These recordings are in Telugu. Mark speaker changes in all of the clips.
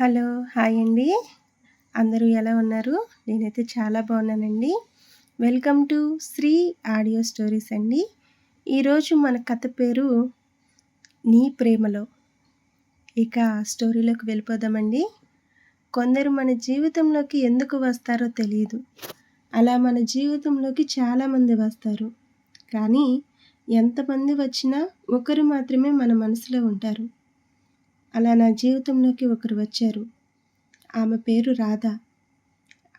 Speaker 1: హలో హాయ్ అండి. అందరూ ఎలా ఉన్నారు? నేనైతే చాలా బాగున్నానండి. Welcome to Sri audio stories అండి. ఈరోజు మన కథ పేరు నీ ప్రేమలో. ఇక స్టోరీలోకి వెళ్ళిపోదామండి. కొందరు మన జీవితంలోకి ఎందుకు వస్తారో తెలియదు. అలా మన జీవితంలోకి చాలామంది వస్తారు. కానీ ఎంతమంది వచ్చినా ఒకరు మాత్రమే మన మనసులో ఉంటారు. అలా నా జీవితంలోకి ఒకరు వచ్చారు. ఆమె పేరు రాధ.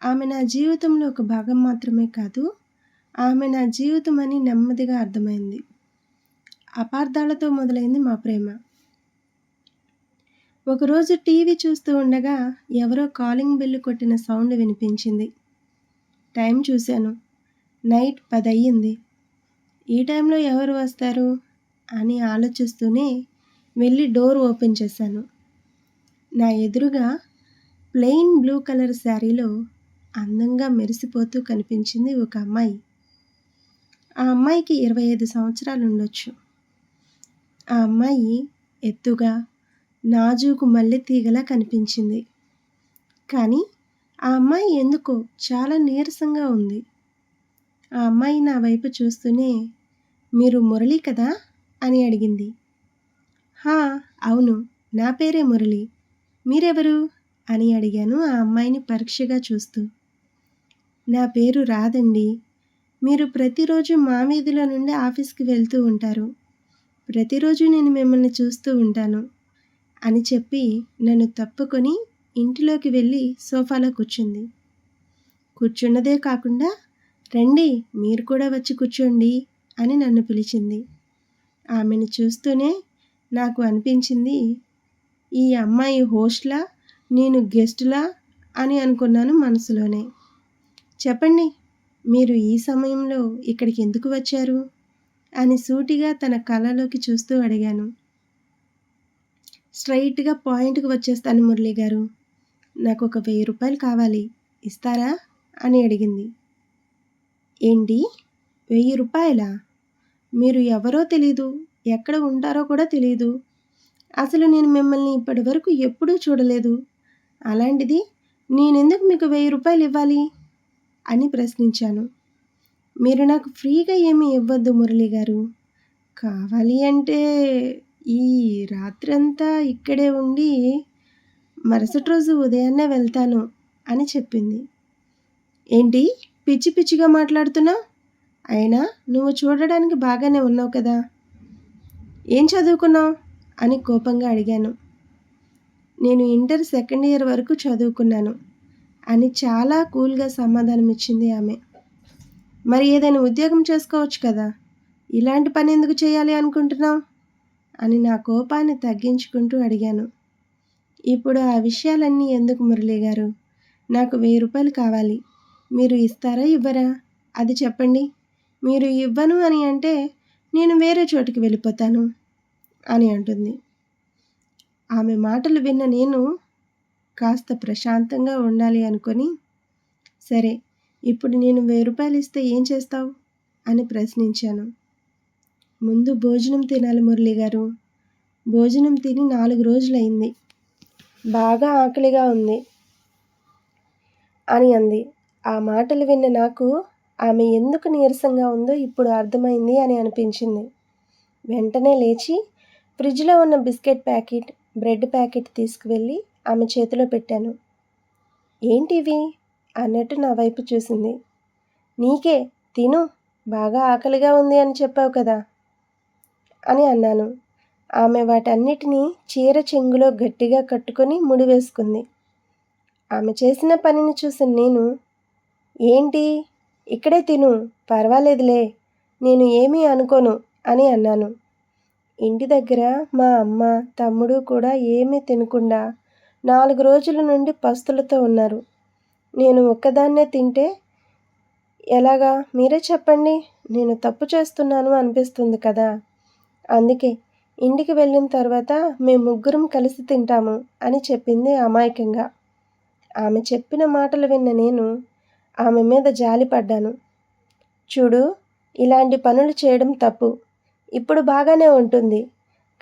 Speaker 1: ఆమె నా జీవితంలో ఒక భాగం మాత్రమే కాదు ఆమె నా జీవితం అని నెమ్మదిగా అర్థమైంది. అపార్థాలతో మొదలైంది మా ప్రేమ. ఒకరోజు టీవీ చూస్తూ ఉండగా ఎవరో కాలింగ్ బెల్ కొట్టిన సౌండ్ వినిపించింది. టైం చూశాను. నైట్ పది అయ్యింది ఈ టైంలో ఎవరు వస్తారు? అని ఆలోచిస్తూనే వెళ్ళి డోర్ ఓపెన్ చేశాను. నా ఎదురుగా ప్లెయిన్ బ్లూ కలర్ శారీలో అందంగా మెరిసిపోతూ కనిపించింది ఒక అమ్మాయి. ఆ అమ్మాయికి ఇరవై ఐదు సంవత్సరాలు ఉండొచ్చు. ఆ అమ్మాయి ఎత్తుగా నాజూకు మల్లె తీగలా కనిపించింది. కానీ ఆ అమ్మాయి ఎందుకో చాలా నీరసంగా ఉంది. ఆ అమ్మాయి నా వైపు చూస్తూనే మీరు మురళి కదా? అని అడిగింది. హా అవును. నా పేరే మురళి. మీరెవరు? అని అడిగాను ఆ అమ్మాయిని పరీక్షగా చూస్తూ. నా పేరు రాదండి. మీరు ప్రతిరోజు మా వీధిలో నుండి ఆఫీస్కి వెళ్తూ ఉంటారు. ప్రతిరోజు నేను మిమ్మల్ని చూస్తూ ఉంటాను అని చెప్పి నన్ను తప్పుకొని ఇంటిలోకి వెళ్ళి సోఫాలో కూర్చుంది. కూర్చున్నదే కాకుండా రండి మీరు కూడా వచ్చి కూర్చోండి అని నన్ను పిలిచింది. ఆమెను చూస్తూనే నాకు అనిపించింది ఈ అమ్మాయి హోస్ట్లా నేను గెస్ట్లా అని అనుకున్నాను మనసులోనే. చెప్పండి మీరు ఈ సమయంలో ఇక్కడికి ఎందుకు వచ్చారు? అని సూటిగా తన కళ్ళలోకి చూస్తూ అడిగాను. స్ట్రైట్గా పాయింట్కి వచ్చేస్తాను మురళి గారు. నాకు ఒక వెయ్యి రూపాయలు కావాలి ఇస్తారా? అని అడిగింది. ఏంటి? వెయ్యి రూపాయలా? మీరు ఎవరో తెలీదు ఎక్కడ ఉంటారో కూడా తెలియదు అసలు నేను మిమ్మల్ని ఇప్పటి వరకు ఎప్పుడూ చూడలేదు. అలాంటిది నేనెందుకు మీకు వెయ్యి రూపాయలు ఇవ్వాలి? అని ప్రశ్నించాను. మీరు నాకు ఫ్రీగా ఏమీ ఇవ్వద్దు మురళి గారు. కావాలి అంటే ఈ రాత్రంతా ఇక్కడే ఉండి మరుసటి రోజు ఉదయాన్నే వెళ్తాను అని చెప్పింది. ఏంటి? పిచ్చి పిచ్చిగా మాట్లాడుతున్నా? అయినా నువ్వు చూడడానికి బాగానే ఉన్నావు కదా? ఏం చదువుకున్నావు? అని కోపంగా అడిగాను. నేను ఇంటర్ సెకండ్ ఇయర్ వరకు చదువుకున్నాను. అని చాలా కూల్గా సమాధానం ఇచ్చింది ఆమె. మరి ఏదైనా ఉద్యోగం చేసుకోవచ్చు కదా? ఇలాంటి పని ఎందుకు చేయాలి అనుకుంటున్నావు? అని నా కోపాన్ని తగ్గించుకుంటూ అడిగాను. ఇప్పుడు ఆ విషయాలన్నీ ఎందుకు మురళి గారు నాకు వెయ్యి రూపాయలు కావాలి. మీరు ఇస్తారా ఇవ్వరా? అది చెప్పండి. మీరు ఇవ్వను అని అంటే నేను వేరే చోటికి వెళ్ళిపోతాను. అని అంటుంది. ఆమె మాటలు విన్న నేను కాస్త ప్రశాంతంగా ఉండాలి అనుకొని సరే ఇప్పుడు నేను వెయ్యి రూపాయలు ఇస్తే ఏం చేస్తావు? అని ప్రశ్నించాను. ముందు భోజనం తినాలి మురళి గారు. భోజనం తిని నాలుగు రోజులైంది. బాగా ఆకలిగా ఉంది అని అంది. ఆ మాటలు విన్న నాకు ఆమె ఎందుకు నీరసంగా ఉందో ఇప్పుడు అర్థమైంది అని అనిపించింది. వెంటనే లేచి ఫ్రిడ్జ్లో ఉన్న బిస్కెట్ ప్యాకెట్ బ్రెడ్ ప్యాకెట్ తీసుకువెళ్ళి ఆమె చేతిలో పెట్టాను. ఏంటివి? అన్నట్టు నా వైపు చూసింది. నీకే తిను బాగా ఆకలిగా ఉంది అని చెప్పావు కదా అని అన్నాను. ఆమె వాటన్నిటినీ చీర చెంగులో గట్టిగా కట్టుకొని ముడివేసుకుంది ఆమె చేసిన పనిని చూసిన నేను ఏంటి? ఇక్కడే తిను పర్వాలేదులే నేను ఏమీ అనుకోను అని అన్నాను. ఇంటి దగ్గర మా అమ్మ తమ్ముడు కూడా ఏమీ తినకుండా నాలుగు రోజుల నుండి పస్తులతో ఉన్నారు. నేను ఒక్కదాన్నే తింటే ఎలాగా? మీరే చెప్పండి. నేను తప్పు చేస్తున్నాను అనిపిస్తుంది కదా? అందుకే ఇంటికి వెళ్ళిన తర్వాత మేము ముగ్గురం కలిసి తింటాము అని చెప్పింది అమాయకంగా. ఆమె చెప్పిన మాటలు విన్న నేను ఆమె మీద జాలిపడ్డాను. చూడు ఇలాంటి పనులు చేయడం తప్పు. ఇప్పుడు బాగానే ఉంటుంది.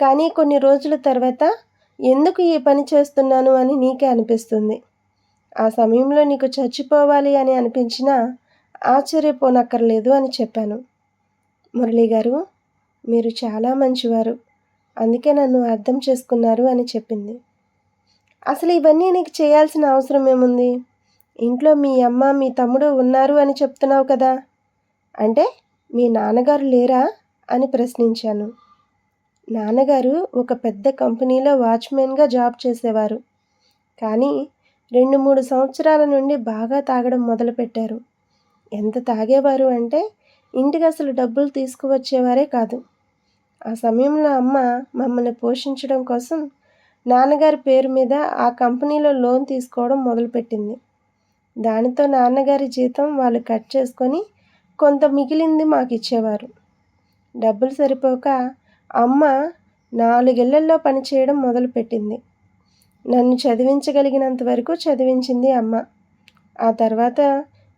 Speaker 1: కానీ కొన్ని రోజుల తర్వాత ఎందుకు ఈ పని చేస్తున్నాను అని నీకే అనిపిస్తుంది. ఆ సమయంలో నీకు చచ్చిపోవాలి అని అనిపించినా ఆశ్చర్యపోనక్కర్లేదు అని చెప్పాను. మురళి గారు మీరు చాలా మంచివారు. అందుకే నన్ను అర్థం చేసుకున్నారు అని చెప్పింది. అసలు ఇవన్నీ నీకు చేయాల్సిన అవసరం ఏముంది? ఇంట్లో మీ అమ్మ మీ తమ్ముడు ఉన్నారు అని చెప్తున్నావు కదా. అంటే మీ నాన్నగారు లేరా? అని ప్రశ్నించాను. నాన్నగారు ఒక పెద్ద కంపెనీలో వాచ్మెన్గా జాబ్ చేసేవారు. కానీ రెండు మూడు సంవత్సరాల నుండి బాగా తాగడం మొదలుపెట్టారు. ఎంత తాగేవారు అంటే ఇంటికి అసలు డబ్బులు తీసుకువచ్చేవారే కాదు. ఆ సమయంలో అమ్మ మమ్మల్ని పోషించడం కోసం నాన్నగారి పేరు మీద ఆ కంపెనీలో లోన్ తీసుకోవడం మొదలుపెట్టింది. దానితో నాన్నగారి జీతం వాళ్ళు కట్ చేసుకొని కొంత మిగిలింది మాకు ఇచ్చేవారు డబ్బులు సరిపోక అమ్మ నాలుగిళ్ళల్లో పనిచేయడం మొదలుపెట్టింది. నన్ను చదివించగలిగినంత వరకు చదివించింది అమ్మ. ఆ తర్వాత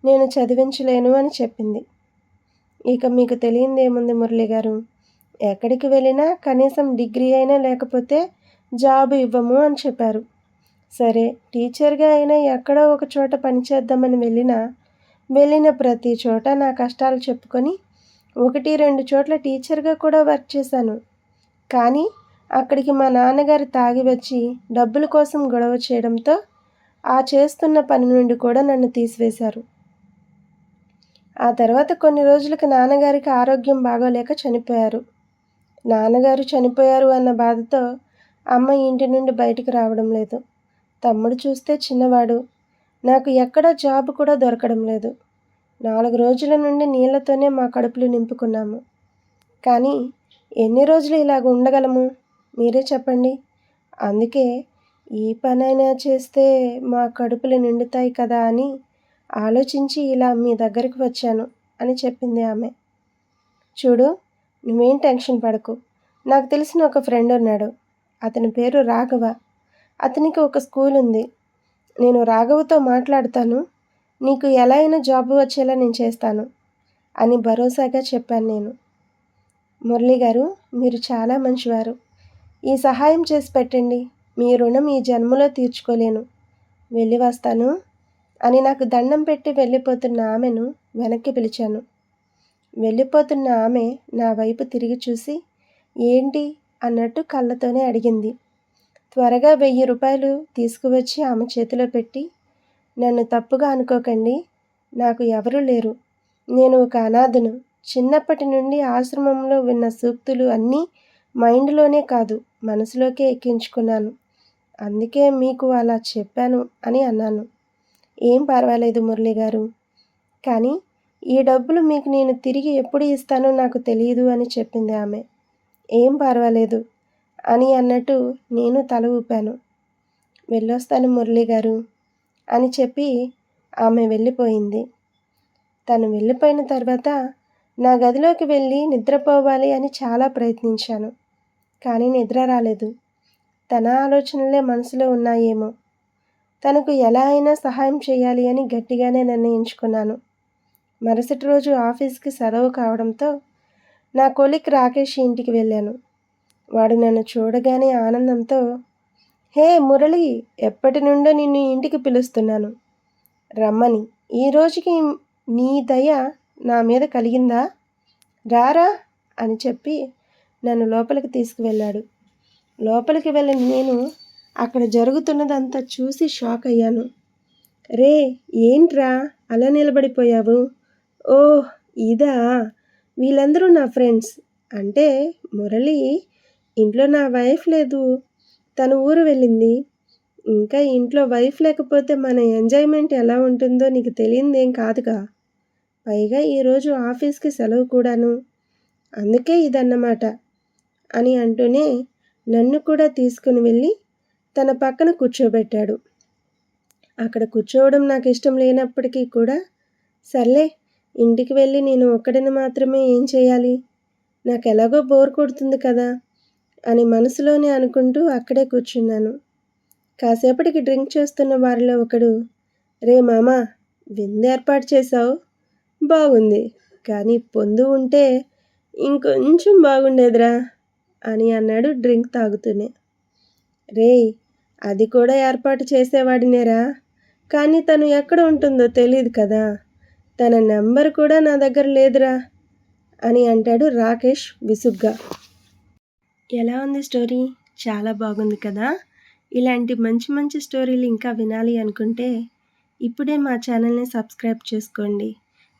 Speaker 1: నేను చదివించలేను అని చెప్పింది. ఇక మీకు తెలియందేముంది మురళి గారు? ఎక్కడికి వెళ్ళినా కనీసం డిగ్రీ అయినా లేకపోతే జాబ్ ఇవ్వము అని చెప్పారు. సరే టీచర్గా అయినా ఎక్కడో ఒక చోట పనిచేద్దామని వెళ్ళినా వెళ్ళిన ప్రతి చోట నా కష్టాలు చెప్పుకొని ఒకటి రెండు చోట్ల టీచర్గా కూడా వర్క్ చేశాను. కానీ అక్కడికి మా నాన్నగారు తాగి వచ్చి డబ్బుల కోసం గొడవ చేయడంతో ఆ చేస్తున్న పని నుండి కూడా నన్ను తీసివేశారు. ఆ తర్వాత కొన్ని రోజులకి నాన్నగారికి ఆరోగ్యం బాగోలేక చనిపోయారు. నాన్నగారు చనిపోయారు అన్న బాధతో అమ్మ ఇంటి నుండి బయటకు రావడం లేదు. తమ్ముడు చూస్తే చిన్నవాడు. నాకు ఎక్కడా జాబ్ కూడా దొరకడం లేదు. నాలుగు రోజుల నుండి నీళ్ళతోనే మా కడుపులు నింపుకున్నాము. కానీ ఎన్ని రోజులు ఇలాగ ఉండగలము? మీరే చెప్పండి. అందుకే ఈ పనైనా చేస్తే మా కడుపులు నిండుతాయి కదా అని ఆలోచించి ఇలా మీ దగ్గరికి వచ్చాను అని చెప్పింది ఆమె. చూడు నువ్వేం టెన్షన్ పడకు. నాకు తెలిసిన ఒక ఫ్రెండ్ ఉన్నాడు. అతని పేరు రాఘవ. అతనికి ఒక స్కూల్ ఉంది. నేను రాఘవతో మాట్లాడతాను. నీకు ఎలా అయినా జాబ్ వచ్చేలా నేను చేస్తాను అని భరోసాగా చెప్పాను నేను. మురళి గారు మీరు చాలా మంచివారు. ఈ సహాయం చేసి పెట్టండి. మీ రుణం ఈ జన్మలో తీర్చుకోలేను. వెళ్ళి వస్తాను అని నాకు దండం పెట్టి వెళ్ళిపోతున్న ఆమెను వెనక్కి పిలిచాను. వెళ్ళిపోతున్న ఆమె నా వైపు తిరిగి చూసి ఏంటి? అన్నట్టు కళ్ళతోనే అడిగింది. త్వరగా వెయ్యి రూపాయలు తీసుకువచ్చి ఆమె చేతిలో పెట్టి నన్ను తప్పుగా అనుకోకండి. నాకు ఎవరూ లేరు. నేను ఒక అనాథను. చిన్నప్పటి నుండి ఆశ్రమంలో విన్న సూక్తులు అన్నీ మైండ్లోనే కాదు మనసులోకే ఎక్కించుకున్నాను. అందుకే మీకు అలా చెప్పాను అని అన్నాను. ఏం పర్వాలేదు మురళి గారు. కానీ ఈ డబ్బులు మీకు నేను తిరిగి ఎప్పుడు ఇస్తానో నాకు తెలియదు అని చెప్పింది ఆమె. ఏం పర్వాలేదు అని అన్నట్టు నేను తల ఊపాను. వెళ్ళొస్తాను మురళి గారు. అని చెప్పి ఆమె వెళ్ళిపోయింది. తను వెళ్ళిపోయిన తర్వాత నా గదిలోకి వెళ్ళి నిద్రపోవాలి అని చాలా ప్రయత్నించాను కానీ నిద్ర రాలేదు. తన ఆలోచనలే మనసులో ఉన్నాయేమో. తనకు ఎలా అయినా సహాయం చేయాలి అని గట్టిగానే నిర్ణయించుకున్నాను. మరుసటి రోజు ఆఫీస్కి సెలవు కావడంతో నా కొలిక్ రాకేష్ ఇంటికి వెళ్ళాను. వాడు నన్ను చూడగానే ఆనందంతో హే మురళి ఎప్పటి నుండో నిన్ను ఇంటికి పిలుస్తున్నాను. రమ్మని. ఈ రోజుకి నీ దయ నా మీద కలిగిందా? రారా అని చెప్పి నన్ను లోపలికి తీసుకువెళ్ళాడు. లోపలికి వెళ్ళిన నేను అక్కడ జరుగుతున్నదంతా చూసి షాక్ అయ్యాను. రే ఏంట్రా? అలా నిలబడిపోయావు? ఓ ఇదా? వీళ్ళందరూ నా ఫ్రెండ్స్. అంటే మురళి ఇంట్లో నా వైఫ్ లేదు. తను ఊరు వెళ్ళింది. ఇంకా ఇంట్లో వైఫ్ లేకపోతే మన ఎంజాయ్మెంట్ ఎలా ఉంటుందో నీకు తెలియదేం కాదుగా. పైగా ఈరోజు ఆఫీస్కి సెలవు కూడాను. అందుకే ఇదన్నమాట అని అంటూనే నన్ను కూడా తీసుకుని వెళ్ళి తన పక్కన కూర్చోబెట్టాడు. అక్కడ కూర్చోవడం నాకు ఇష్టం లేనప్పటికీ కూడా సర్లే ఇంటికి వెళ్ళి నేను ఒక్కడిని మాత్రమే ఏం చేయాలి? నాకు ఎలాగో బోర్ కొడుతుంది కదా. అని మనసులోనే అనుకుంటూ అక్కడే కూర్చున్నాను. కాసేపటికి డ్రింక్ చేస్తున్న వారిలో ఒకడు రే మామా విందు ఏర్పాటు చేశావు? బాగుంది. కానీ పొందు ఉంటే ఇంకొంచెం బాగుండేదిరా అని అన్నాడు డ్రింక్ తాగుతూనే. రేయ్ అది కూడా ఏర్పాటు చేసేవాడినేరా. కానీ తను ఎక్కడ ఉంటుందో తెలియదు కదా. తన నెంబర్ కూడా నా దగ్గర లేదురా అని అంటాడు రాకేష్ విసుగ్గా. ఎలా ఉంది స్టోరీ? చాలా బాగుంది కదా? ఇలాంటి మంచి మంచి స్టోరీలు ఇంకా వినాలి అనుకుంటే ఇప్పుడే మా ఛానల్ని సబ్స్క్రైబ్ చేసుకోండి.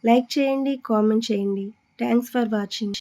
Speaker 1: లైక్ చేయండి కామెంట్ చేయండి. Thanks for watching.